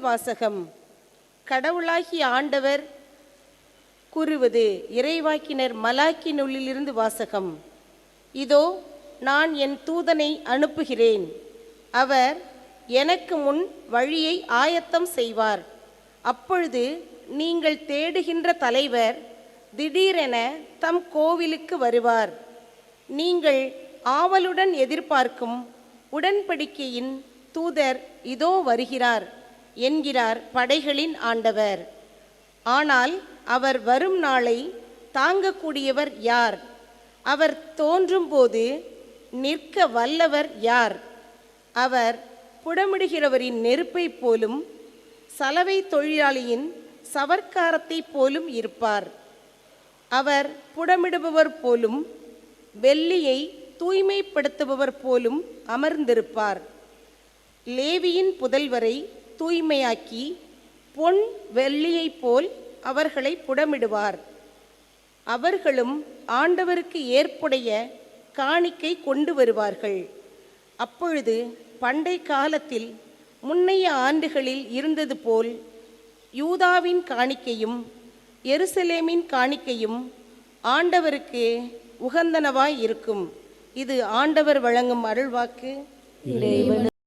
முதல் வாசகம். கடவுளாகிய ஆண்டவர் கூறுவது இறைவாக்கினர் மலாக்கி நூலிலிருந்து வாசகம். இதோ நான் என் தூதனை அனுப்புகிறேன். அவர் எனக்கு முன் வழியை ஆயத்தம் செய்வார். அப்பொழுது நீங்கள் தேடுகின்ற தலைவர் திடீரென தம் கோவிலுக்கு வருவார். நீங்கள் ஆவலுடன் எதிர்பார்க்கும் உடன்படிக்கையின் தூதர் இதோ வருகிறார். என்கிறார் படைகளின் ஆண்டவர். ஆனால் அவர் வரும் நாளை தாங்கக்கூடியவர் யார்? அவர் தோன்றும்போது நிற்க வல்லவர் யார்? அவர் புடமிடுகிறவரின் நெருப்பைப் போலும் சலவை தொழிலாளியின் சவர்க்காரத்தைப் போலும் இருப்பார். அவர் புடமிடுபவர் போலும் வெள்ளியை தூய்மைப்படுத்துபவர் போலும் அமர்ந்திருப்பார். லேவியின் புதல்வரை தூய்மையாக்கி பொன் வெள்ளியைப் போல் அவர்களை புடமிடுவார். அவர்களும் ஆண்டவருக்கு ஏற்புடைய காணிக்கை கொண்டு வருவார்கள். அப்பொழுது பண்டை காலத்தில் முன்னைய ஆண்டுகளில் இருந்தது போல் யூதாவின் காணிக்கையும் எருசலேமின் காணிக்கையும் ஆண்டவருக்கு உகந்தனவாய் இருக்கும். இது ஆண்டவர் வழங்கும் அருள்வாக்கு.